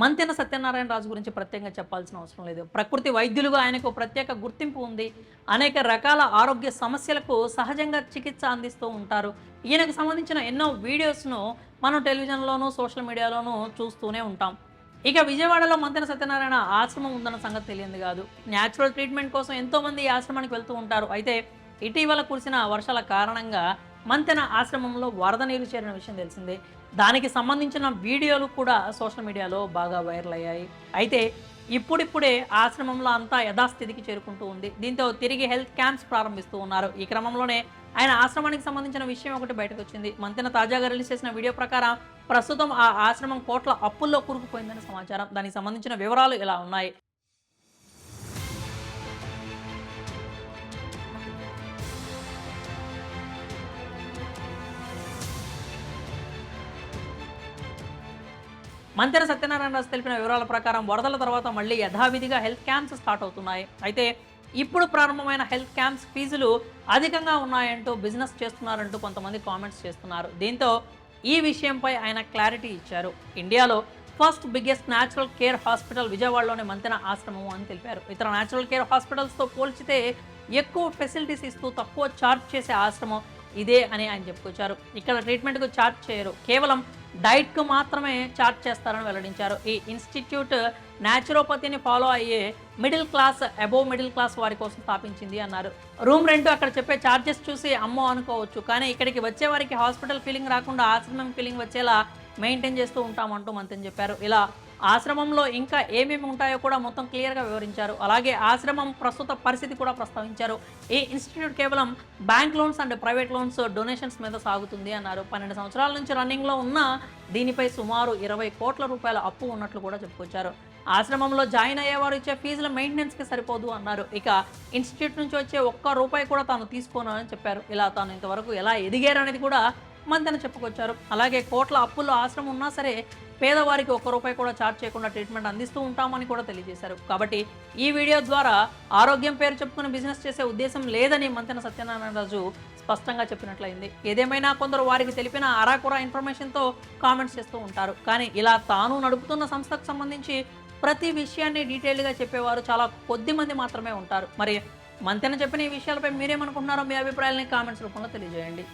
మంతెన సత్యనారాయణ రాజు గురించి ప్రత్యేకంగా చెప్పాల్సిన అవసరం లేదు. ప్రకృతి వైద్యులుగా ఆయనకు ప్రత్యేక గుర్తింపు ఉంది. అనేక రకాల ఆరోగ్య సమస్యలకు సహజంగా చికిత్స అందిస్తూ ఉంటారు. ఈయనకు సంబంధించిన ఎన్నో వీడియోస్ను మనం టెలివిజన్లోనూ సోషల్ మీడియాలోనూ చూస్తూనే ఉంటాం. ఇక విజయవాడలో మంతెన సత్యనారాయణ ఆశ్రమం ఉందన్న సంగతి తెలియదు కాదు. న్యాచురల్ ట్రీట్మెంట్ కోసం ఎంతోమంది ఈ ఆశ్రమానికి వెళ్తూ ఉంటారు. అయితే ఇటీవల కురిసిన వర్షాల కారణంగా మంతెన ఆశ్రమంలో వరద నీరు చేరిన విషయం తెలిసిందే. దానికి సంబంధించిన వీడియోలు కూడా సోషల్ మీడియాలో బాగా వైరల్ అయ్యాయి. అయితే ఇప్పుడిప్పుడే ఆశ్రమంలో అంతా యథాస్థితికి చేరుకుంటూ ఉంది. దీంతో తిరిగి హెల్త్ క్యాంప్స్ ప్రారంభిస్తూ ఉన్నారు. ఈ క్రమంలోనే ఆయన ఆశ్రమానికి సంబంధించిన విషయం ఒకటి బయటకు వచ్చింది. మంతెన తాజాగా రిలీజ్ చేసిన వీడియో ప్రకారం ప్రస్తుతం ఆ ఆశ్రమం కోట్ల అప్పుల్లో కూరుకుపోయిందని సమాచారం. దానికి సంబంధించిన వివరాలు ఇలా ఉన్నాయి. మంతెన సత్యనారాయణ తెలిపిన వివరాల ప్రకారం వరదల తర్వాత మళ్ళీ యథావిధిగా హెల్త్ క్యాంప్స్ స్టార్ట్ అవుతున్నాయి. అయితే ఇప్పుడు ప్రారంభమైన హెల్త్ క్యాంప్స్ ఫీజులు అధికంగా ఉన్నాయంటూ బిజినెస్ చేస్తున్నారంటూ కొంతమంది కామెంట్స్ చేస్తున్నారు. దీంతో ఈ విషయంపై ఆయన క్లారిటీ ఇచ్చారు. ఇండియాలో first biggest natural care hospital విజయవాడలోని మంతెన ఆశ్రమం అని తెలిపారు. ఇతర న్యాచురల్ కేర్ హాస్పిటల్స్తో పోల్చితే ఎక్కువ ఫెసిలిటీస్ ఇస్తూ తక్కువ ఛార్జ్ చేసే ఆశ్రమం ఇదే అని ఆయన చెప్పుకొచ్చారు. ఇక్కడ ట్రీట్మెంట్కు ఛార్జ్ చేయరు. కేవలం డైట్కు మాత్రమే ఛార్జ్ చేస్తారని వెల్లడించారు. ఈ ఇన్స్టిట్యూట్ న్యాచురోపతిని ఫాలో అయ్యే middle class above middle class వారి కోసం స్థాపించింది అన్నారు. రూమ్ రెంట్ అక్కడ చెప్పే ఛార్జెస్ చూసి అమ్మో అనుకోవచ్చు. కానీ ఇక్కడికి వచ్చే వారికి హాస్పిటల్ ఫీలింగ్ రాకుండా ఆశ్రమం ఫీలింగ్ వచ్చేలా మెయింటైన్ చేస్తూ ఉంటామంటూ మంత్రి చెప్పారు. ఇలా ఆశ్రమంలో ఇంకా ఏమేమి ఉంటాయో కూడా మొత్తం క్లియర్గా వివరించారు. అలాగే ఆశ్రమం ప్రస్తుత పరిస్థితి కూడా ప్రస్తావించారు. ఈ ఇన్స్టిట్యూట్ కేవలం bank loans and private loans donations మీద సాగుతుంది అన్నారు. పన్నెండు సంవత్సరాల నుంచి రన్నింగ్లో ఉన్న దీనిపై సుమారు ఇరవై కోట్ల రూపాయల అప్పు ఉన్నట్లు కూడా చెప్పుకొచ్చారు. ఆశ్రమంలో జాయిన్ అయ్యేవారు ఇచ్చే ఫీజుల మెయింటెనెన్స్కి సరిపోదు అన్నారు. ఇక ఇన్స్టిట్యూట్ నుంచి వచ్చే ఒక్క రూపాయి కూడా తాను తీసుకోను అని చెప్పారు. ఇలా తాను ఇంతవరకు ఎలా ఎదిగారనేది కూడా మంతెన చెప్పుకొచ్చారు. అలాగే కోట్ల అప్పుల్లో ఆశ్రమం ఉన్నా సరే పేదవారికి ఒక్క రూపాయి కూడా ఛార్జ్ చేయకుండా ట్రీట్మెంట్ అందిస్తూ ఉంటామని కూడా తెలియజేశారు. కాబట్టి ఈ వీడియో ద్వారా ఆరోగ్యం పేరు చెప్పుకుని బిజినెస్ చేసే ఉద్దేశం లేదని మంతెన సత్యనారాయణ రాజు స్పష్టంగా చెప్పినట్లయింది. ఏదేమైనా కొందరు వారికి తెలిపిన అరాకురా ఇన్ఫర్మేషన్తో కామెంట్స్ చేస్తూ ఉంటారు. కానీ ఇలా తాను నడుపుతున్న సంస్థకు సంబంధించి ప్రతి విషయాన్ని డీటెయిల్గా చెప్పేవారు చాలా కొద్ది మంది మాత్రమే ఉంటారు. మరి మంతెన చెప్పిన ఈ విషయాలపై మీరేమనుకుంటున్నారో మీ అభిప్రాయాలని కామెంట్స్ రూపంలో తెలియజేయండి.